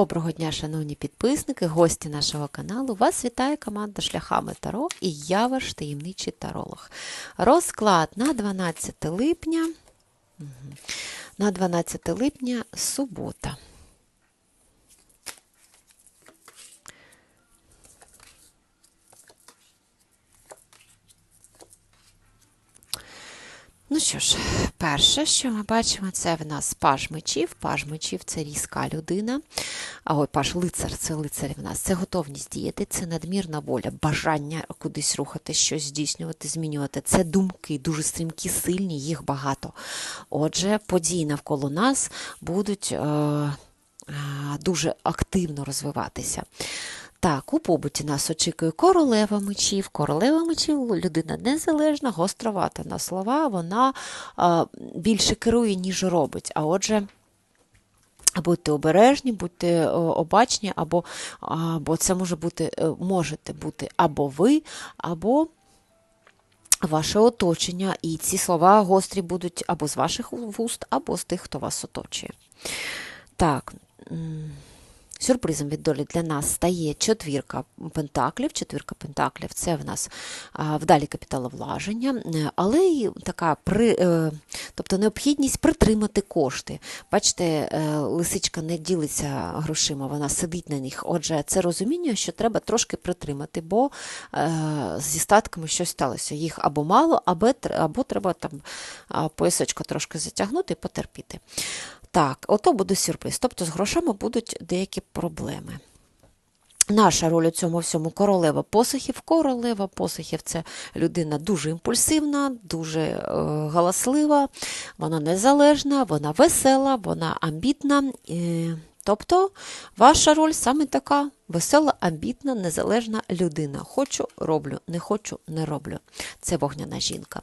Доброго дня, шановні підписники, гості нашого каналу. Вас вітає команда Шляхами Таро і я ваш таємничий таролог. Розклад на 12 липня. На 12 липня субота. Що ж, перше, що ми бачимо, це в нас паж мечів. Паж мечів це різка людина. А ой, паж лицар, це лицар в нас. Це готовність діяти, це надмірна воля, бажання кудись рухати, щось здійснювати, змінювати. Це думки, дуже стрімкі, сильні, їх багато. Отже, події навколо нас будуть е, е, дуже активно розвиватися. Так, у побуті нас очікує королева мечів. Королева мечів людина незалежна, гостровата на слова, вона а, більше керує, ніж робить. А отже, будьте обережні, будьте е, обачні, або, або це може бути, е, можете бути або ви, або ваше оточення. І ці слова гострі будуть або з ваших вуст, або з тих, хто вас оточує. Так. Сюрпризом від долі для нас стає четвірка пентаклів. Четвірка пентаклів це в нас вдалі капіталовлаження, але й така при, е, тобто необхідність притримати кошти. Бачите, е, лисичка не ділиться грошима, вона сидить на них. Отже, це розуміння, що треба трошки притримати, бо е, зі статками щось сталося. Їх або мало, або, або треба там а, поясочка трошки затягнути і потерпіти. Так, ото буде сюрприз. Тобто з грошима будуть деякі проблеми. Наша роль у цьому всьому королева посухів. Королева посохів це людина дуже імпульсивна, дуже е, галаслива, вона незалежна, вона весела, вона амбітна. Е, тобто ваша роль саме така весела, амбітна, незалежна людина. Хочу, роблю, не хочу, не роблю. Це вогняна жінка.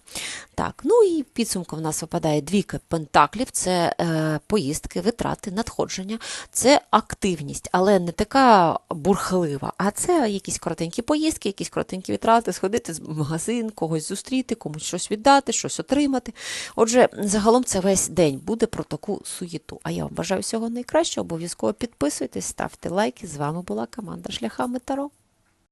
Так, ну і підсумку в нас випадає двійка пентаклів, це е, поїздки, витрати, надходження, це активність, але не така бурхлива, а це якісь коротенькі поїздки, якісь коротенькі витрати, сходити в магазин, когось зустріти, комусь щось віддати, щось отримати. Отже, загалом це весь день буде про таку суєту. А я вам бажаю всього найкращого. Обов'язково підписуйтесь, ставте лайки. З вами була команда Шляхами Таро.